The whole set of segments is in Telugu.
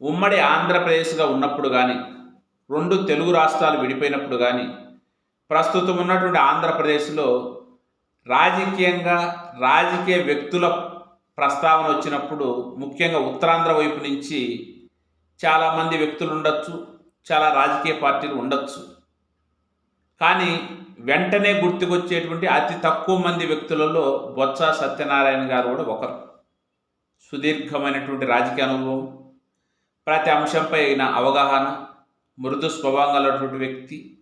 ఉమ్మడి ఆంధ్రప్రదేశ్గా ఉన్నప్పుడు కానీ రెండు తెలుగు రాష్ట్రాలు విడిపోయినప్పుడు కానీ ప్రస్తుతం ఉన్నటువంటి ఆంధ్రప్రదేశ్లో రాజకీయంగా రాజకీయ వ్యక్తుల ప్రస్తావన వచ్చినప్పుడు ముఖ్యంగా ఉత్తరాంధ్ర వైపు నుంచి చాలామంది వ్యక్తులు ఉండొచ్చు చాలా రాజకీయ పార్టీలు ఉండొచ్చు. కానీ వెంటనే గుర్తుకొచ్చేటువంటి అతి తక్కువ మంది వ్యక్తులలో బొత్స సత్యనారాయణ గారు కూడా ఒకరు. సుదీర్ఘమైనటువంటి రాజకీయ అనుభవం ప్రతి అంశంపై అయిన అవగాహన మృదు స్వభావం వ్యక్తి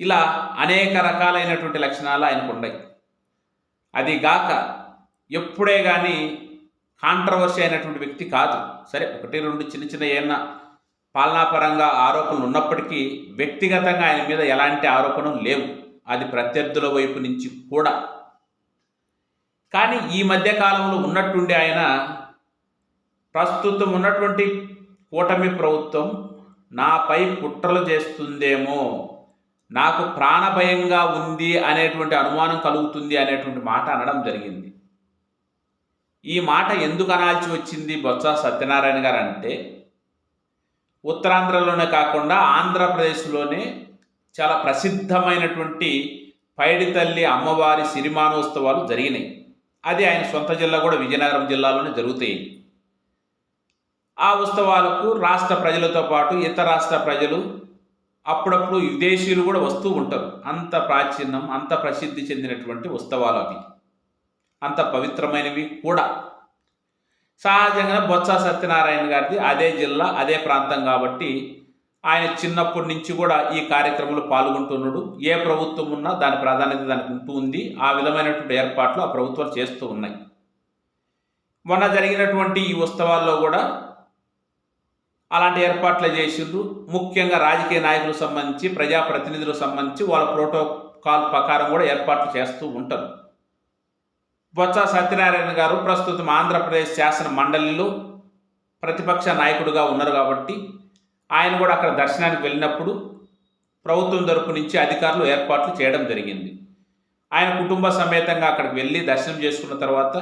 ఇలా అనేక రకాలైనటువంటి లక్షణాలు ఆయనకు ఉన్నాయి అది గాక ఎప్పుడే కానీ కాంట్రవర్సీ అయినటువంటి వ్యక్తి కాదు. సరే ఒకటి రెండు చిన్న చిన్న ఏమన్నా పాలనాపరంగా ఆరోపణలు ఉన్నప్పటికీ వ్యక్తిగతంగా ఆయన మీద ఎలాంటి ఆరోపణలు లేవు. అది ప్రత్యర్థుల వైపు నుంచి కూడా. కానీ ఈ మధ్య కాలంలో ఉన్నట్టుండి ఆయన ప్రస్తుతం ఉన్నటువంటి కూటమి ప్రభుత్వం నాపై కుట్రలు చేస్తుందేమో నాకు ప్రాణభయంగా ఉంది అనేటువంటి అనుమానం కలుగుతుంది అనేటువంటి మాట అనడం జరిగింది. ఈ మాట ఎందుకు అనాల్సి వచ్చింది బొత్స సత్యనారాయణ గారు అంటే ఉత్తరాంధ్రలోనే కాకుండా ఆంధ్రప్రదేశ్లోనే చాలా ప్రసిద్ధమైనటువంటి పైడితల్లి అమ్మవారి సిరిమానోత్సవాలు జరిగినాయి. అది ఆయన సొంత జిల్లా కూడా విజయనగరం జిల్లాలోనే జరుగుతాయి. ఆ ఉత్సవాలకు రాష్ట్ర ప్రజలతో పాటు ఇతర రాష్ట్ర ప్రజలు అప్పుడప్పుడు విదేశీయులు కూడా వస్తూ ఉంటారు. అంత ప్రాచీనం అంత ప్రసిద్ధి చెందినటువంటి ఉత్సవాలు అవి. అంత పవిత్రమైనవి కూడా. సహజంగా బొత్స సత్యనారాయణ గారిది అదే జిల్లా అదే ప్రాంతం కాబట్టి ఆయన చిన్నప్పటి నుంచి కూడా ఈ కార్యక్రమంలో పాల్గొంటున్నాడు. ఏ ప్రభుత్వం ఉన్నా దాని ప్రాధాన్యత దానికి ఉంటూ ఉంది. ఆ విధమైనటువంటి ఏర్పాట్లు ఆ ప్రభుత్వాలు చేస్తూ ఉన్నాయి. మొన్న జరిగినటువంటి ఈ ఉత్సవాల్లో కూడా అలాంటి ఏర్పాట్లు చేసిండ్రు. ముఖ్యంగా రాజకీయ నాయకులకు సంబంధించి ప్రజాప్రతినిధులకు సంబంధించి వాళ్ళ ప్రోటోకాల్ ప్రకారం కూడా ఏర్పాట్లు చేస్తూ ఉంటారు. బొత్స సత్యనారాయణ గారు ప్రస్తుతం ఆంధ్రప్రదేశ్ శాసన మండలిలో ప్రతిపక్ష నాయకుడిగా ఉన్నారు కాబట్టి ఆయన కూడా అక్కడ దర్శనానికి వెళ్ళినప్పుడు ప్రభుత్వం తరపు నుంచి అధికారులు ఏర్పాట్లు చేయడం జరిగింది. ఆయన కుటుంబ సమేతంగా అక్కడికి వెళ్ళి దర్శనం చేసుకున్న తర్వాత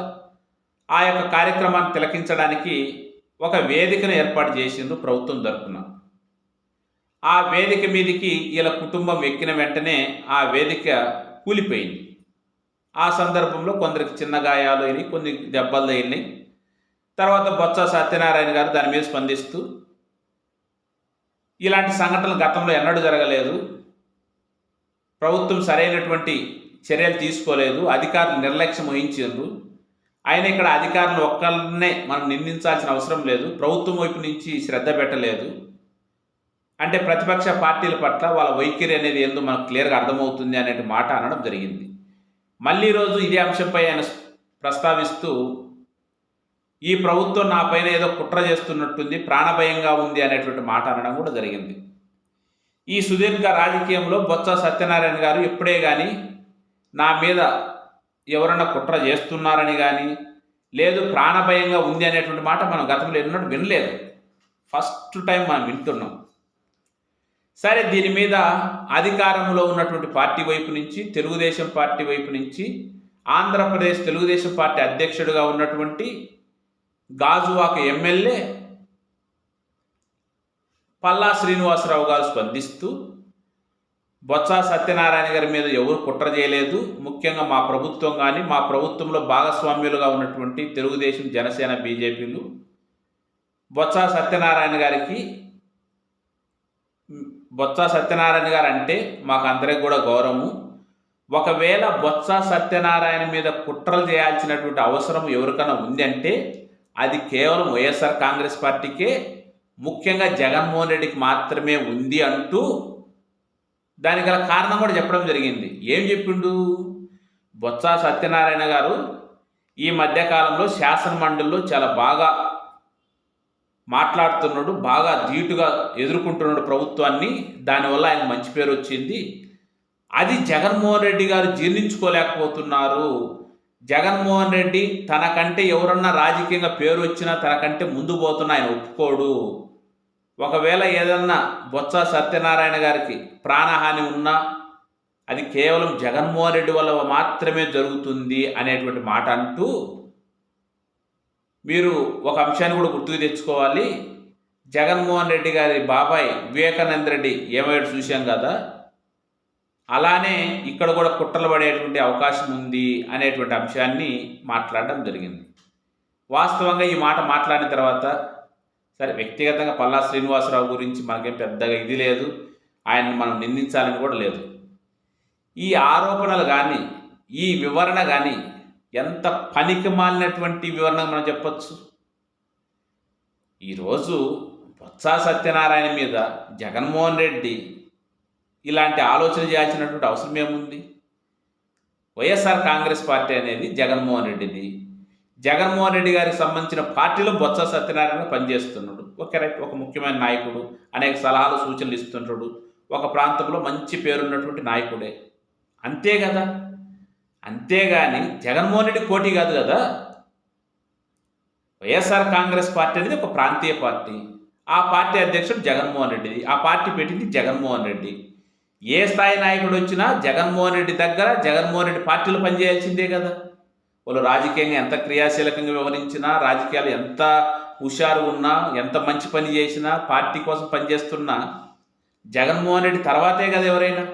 ఆ యొక్క కార్యక్రమాన్ని తిలకించడానికి ఒక వేదికను ఏర్పాటు చేసిండ్రు ప్రభుత్వం తరపున. ఆ వేదిక మీదికి వీళ్ళ కుటుంబం ఎక్కిన వెంటనే ఆ వేదిక కూలిపోయింది. ఆ సందర్భంలో కొందరికి చిన్న గాయాలు అయినాయి కొన్ని దెబ్బలు తగిలినాయి. తర్వాత బొత్స సత్యనారాయణ గారు దాని మీద స్పందిస్తూ ఇలాంటి సంఘటనలు గతంలో ఎన్నడూ జరగలేదు. ప్రభుత్వం సరైనటువంటి చర్యలు తీసుకోలేదు. అధికారులు నిర్లక్ష్యం వహించారు ఆయన ఇక్కడ అధికారులు ఒక్కరినే మనం నిందించాల్సిన అవసరం లేదు. ప్రభుత్వం వైపు నుంచి శ్రద్ధ పెట్టలేదు. అంటే ప్రతిపక్ష పార్టీల పట్ల వాళ్ళ వైఖరి అనేది ఏందో మనకు క్లియర్గా అర్థమవుతుంది అనే మాట అనడం జరిగింది. మళ్ళీ రోజు ఇదే అంశంపై ఆయన ప్రస్తావిస్తూ ఈ ప్రభుత్వం నా పైన ఏదో కుట్ర చేస్తున్నట్టుంది ప్రాణభయంగా ఉంది అనేటువంటి మాట అనడం కూడా జరిగింది. ఈ సుదీర్ఘ రాజకీయంలో బొత్స సత్యనారాయణ గారు ఎప్పుడే కానీ నా మీద ఎవరన్నా కుట్ర చేస్తున్నారని కానీ లేదు ప్రాణభయంగా ఉంది అనేటువంటి మాట మనం గతంలో ఎన్నడూ వినలేదు. ఫస్ట్ టైం మనం వింటున్నాం. సరే దీని మీద అధికారంలో ఉన్నటువంటి పార్టీ వైపు నుంచి తెలుగుదేశం పార్టీ వైపు నుంచి ఆంధ్రప్రదేశ్ తెలుగుదేశం పార్టీ అధ్యక్షుడిగా ఉన్నటువంటి గాజువాక ఎమ్మెల్యే పల్లా శ్రీనివాసరావు గారు స్పందిస్తూ బొత్స సత్యనారాయణ గారి మీద ఎవరు కుట్ర చేయలేదు. ముఖ్యంగా మా ప్రభుత్వం కానీ మా ప్రభుత్వంలో భాగస్వామ్యులుగా ఉన్నటువంటి తెలుగుదేశం జనసేన బీజేపీలు. బొత్స సత్యనారాయణ గారికి బొత్స సత్యనారాయణ గారు అంటే మాకు అందరికి కూడా గౌరవము. ఒకవేళ బొత్స సత్యనారాయణ మీద కుట్రలు చేయాల్సినటువంటి అవసరం ఎవరికైనా ఉంది అంటే అది కేవలం వైఎస్ఆర్ కాంగ్రెస్ పార్టీకే ముఖ్యంగా జగన్మోహన్ రెడ్డికి మాత్రమే ఉంది అంటూ దానికి గల కారణం కూడా చెప్పడం జరిగింది. ఏం చెప్పిండు? బొత్స సత్యనారాయణ గారు ఈ మధ్యకాలంలో శాసన మండలిలో చాలా బాగా మాట్లాడుతున్నాడు బాగా ధీటుగా ఎదుర్కొంటున్నాడు ప్రభుత్వాన్ని. దానివల్ల ఆయన మంచి పేరు వచ్చింది. అది జగన్మోహన్ రెడ్డి గారు జీర్ణించుకోలేకపోతున్నారు. జగన్మోహన్ రెడ్డి తనకంటే ఎవరన్నా రాజకీయంగా పేరు వచ్చినా తనకంటే ముందు పోతున్నా ఆయన ఒప్పుకోడు. ఒకవేళ ఏదన్నా బొత్స సత్యనారాయణ గారికి ప్రాణహాని ఉన్నా అది కేవలం జగన్మోహన్ రెడ్డి వల్ల మాత్రమే జరుగుతుంది అనేటువంటి మాట అంటూ మీరు ఒక అంశాన్ని కూడా గుర్తుకు తెచ్చుకోవాలి. జగన్మోహన్ రెడ్డి గారి బాబాయ్ వివేకానంద రెడ్డి ఏమయ్యాడు చూశాం కదా. అలానే ఇక్కడ కూడా కుట్రలు పడేటువంటి అవకాశం ఉంది అనేటువంటి అంశాన్ని మాట్లాడడం జరిగింది. వాస్తవంగా ఈ మాట మాట్లాడిన తర్వాత సరే వ్యక్తిగతంగా పల్లా శ్రీనివాసరావు గురించి మనకేం పెద్దగా ఇది లేదు. ఆయన్ని మనం నిందించాలని కూడా లేదు. ఈ ఆరోపణలు కానీ ఈ వివరణ కానీ ఎంత పనికి మాలినటువంటి వివరణ మనం చెప్పచ్చు? ఈరోజు బొత్స సత్యనారాయణ మీద జగన్మోహన్ రెడ్డి ఇలాంటి ఆలోచన చేయాల్సినటువంటి అవసరం ఏముంది? వైఎస్ఆర్ కాంగ్రెస్ పార్టీ అనేది జగన్మోహన్ రెడ్డిది జగన్మోహన్ రెడ్డి గారికి సంబంధించిన పార్టీలో బొత్స సత్యనారాయణ పనిచేస్తున్నాడు. ఒక ఒక ముఖ్యమైన నాయకుడు అనేక సలహాలు సూచనలు ఇస్తుంటాడు. ఒక ప్రాంతంలో మంచి పేరున్నటువంటి నాయకుడే. అంతే కదా? అంతేగాని జగన్మోహన్ రెడ్డి కోటి కాదు కదా? వైఎస్ఆర్ కాంగ్రెస్ పార్టీ అనేది ఒక ప్రాంతీయ పార్టీ. ఆ పార్టీ అధ్యక్షుడు జగన్మోహన్ రెడ్డిది. ఆ పార్టీ పెట్టింది జగన్మోహన్ రెడ్డి. ఏ స్థాయి నాయకుడు వచ్చినా జగన్మోహన్ రెడ్డి దగ్గర జగన్మోహన్ రెడ్డి పార్టీలు పనిచేయాల్సిందే కదా? వాళ్ళు రాజకీయంగా ఎంత క్రియాశీలకంగా వివరించినా రాజకీయాలు ఎంత హుషారు ఉన్నా ఎంత మంచి పని చేసినా పార్టీ కోసం పనిచేస్తున్నా జగన్మోహన్ రెడ్డి తర్వాతే కదా ఎవరైనా.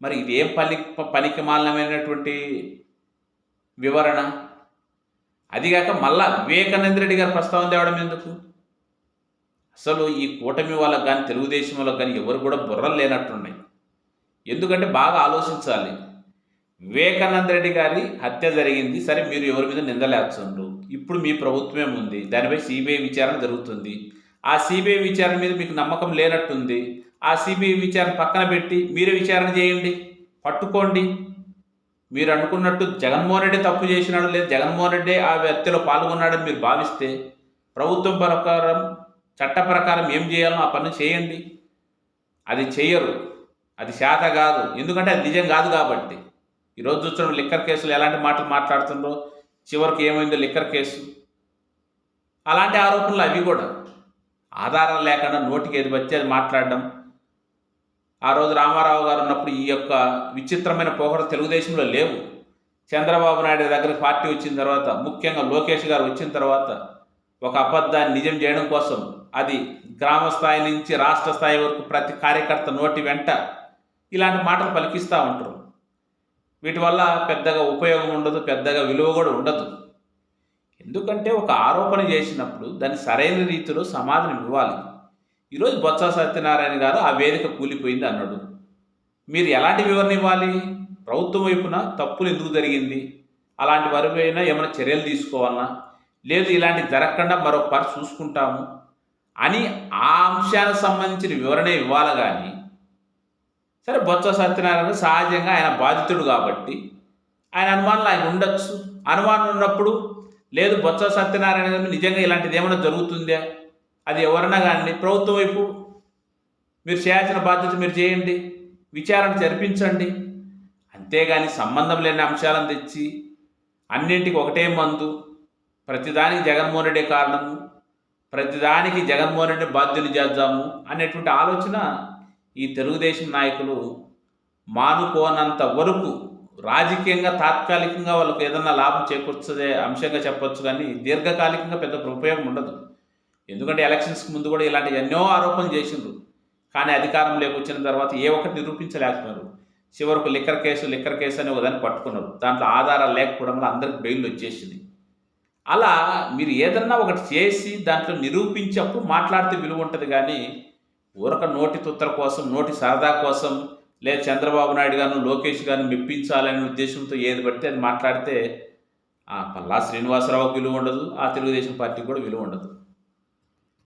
మరి ఇదేం పని పనికి మాలినమైనటువంటి వివరణ? అదిగాక మళ్ళా వివేకానంద రెడ్డి గారు ప్రస్తావన తేవడం ఎందుకు? అసలు ఈ కూటమి వాళ్ళకి కానీ తెలుగుదేశం వాళ్ళకి కానీ ఎవరు కూడా బుర్రలు లేనట్టున్నాయి ఎందుకంటే బాగా ఆలోచించాలి. వివేకానంద రెడ్డి గారి హత్య జరిగింది. సరే మీరు ఎవరి మీద నిందలేస్తుండ్రు ఇప్పుడు మీ ప్రభుత్వమే ఉంది. దానిపై సిబిఐ విచారణ జరుగుతుంది. ఆ సిబిఐ విచారణ మీద మీకు నమ్మకం లేనట్టుంది. ఆ సిబిఐ విచారణ పక్కన పెట్టి మీరే విచారణ చేయండి. పట్టుకోండి. మీరు అనుకున్నట్టు జగన్మోహన్ రెడ్డి తప్పు చేసినాడు లేదు జగన్మోహన్ రెడ్డి ఆ హత్యలో పాల్గొన్నాడని మీరు భావిస్తే ప్రభుత్వం ప్రకారం చట్ట ప్రకారం ఏం చేయాలో ఆ పని చేయండి. అది చేయరు. అది శాత కాదు. ఎందుకంటే అది నిజం కాదు కాబట్టి. ఈరోజు చూస్తున్న లిక్కర్ కేసులు ఎలాంటి మాటలు మాట్లాడుతుండ్రో చివరికి ఏమైందో లిక్కర్ కేసు. అలాంటి ఆరోపణలు అవి కూడా. ఆధారం లేకుండా నోటికి ఏది వచ్చి అది మాట్లాడడం. ఆ రోజు రామారావు గారు ఉన్నప్పుడు ఈ యొక్క విచిత్రమైన పోకడ తెలుగుదేశంలో లేవు. చంద్రబాబు నాయుడు దగ్గర పార్టీ వచ్చిన తర్వాత ముఖ్యంగా లోకేష్ గారు వచ్చిన తర్వాత ఒక అబద్ధాన్ని నిజం చేయడం కోసం అది గ్రామ స్థాయి నుంచి రాష్ట్ర స్థాయి వరకు ప్రతి కార్యకర్త నోటి వెంట ఇలాంటి మాటలు పలికిస్తూ ఉంటారు. వీటి వల్ల పెద్దగా ఉపయోగం ఉండదు పెద్దగా విలువ కూడా ఉండదు. ఎందుకంటే ఒక ఆరోపణ చేసినప్పుడు దాన్ని సరైన రీతిలో సమాధానం ఇవ్వాలి. ఈరోజు బొత్స సత్యనారాయణ గారు ఆ వేదిక కూలిపోయింది అన్నాడు. మీరు ఎలాంటి వివరణ ఇవ్వాలి? ప్రభుత్వం వైపున తప్పులు ఎందుకు జరిగింది? అలాంటి వారిపైన ఏమైనా చర్యలు తీసుకోవాలన్నా లేదు ఇలాంటి జరగకుండా మరో పరి చూసుకుంటాము అని ఆ అంశానికి సంబంధించిన వివరణ ఇవ్వాలి కానీ సరే బొత్స సత్యనారాయణ సహజంగా ఆయన బాధితుడు కాబట్టి ఆయన అనుమానాలు ఆయన ఉండొచ్చు. అనుమానం ఉన్నప్పుడు లేదు బొత్స సత్యనారాయణ నిజంగా ఇలాంటిది ఏమైనా జరుగుతుందా? అది ఎవరన్నా కానీ ప్రభుత్వం వైపు మీరు చేయాల్సిన బాధ్యత మీరు చేయండి విచారణ జరిపించండి. అంతేగాని సంబంధం లేని అంశాలను తెచ్చి అన్నింటికి ఒకటే మందు ప్రతిదానికి జగన్మోహన్ రెడ్డి కారణము ప్రతిదానికి జగన్మోహన్ రెడ్డి బాధ్యులు చేద్దాము అనేటువంటి ఆలోచన ఈ తెలుగుదేశం నాయకులు మానుకోనంత వరకు రాజకీయంగా తాత్కాలికంగా వాళ్ళకు ఏదన్నా లాభం చేకూర్చదే అంశంగా చెప్పొచ్చు కానీ దీర్ఘకాలికంగా పెద్ద ఉపయోగం ఉండదు. ఎందుకంటే ఎలక్షన్స్కి ముందు కూడా ఇలాంటి ఎన్నో ఆరోపణలు చేసిండ్రు. కానీ అధికారం లేకొచ్చిన తర్వాత ఏ ఒక్కటి నిరూపించలేకపోయారు చివరకు లిక్కర్ కేసు లిక్కర్ కేసు అనే ఒకదాన్ని పట్టుకున్నారు. దాంట్లో ఆధారాలు లేకపోవడం వల్ల అందరికి బెయిల్ వచ్చేసింది. అలా మీరు ఏదన్నా ఒకటి చేసి దాంట్లో నిరూపించప్పుడు మాట్లాడితే విలువ ఉంటుంది కానీ ఊరక నోటి తుత్తర కోసం నోటి సరదా కోసం లే చంద్రబాబు నాయుడు గారు లోకేష్ గారిని మెప్పించాలనే ఉద్దేశంతో ఏది పడితే అది మాట్లాడితే ఆ పల్లా శ్రీనివాసరావుకి విలువ ఉండదు ఆ తెలుగుదేశం పార్టీకి కూడా విలువ ఉండదు.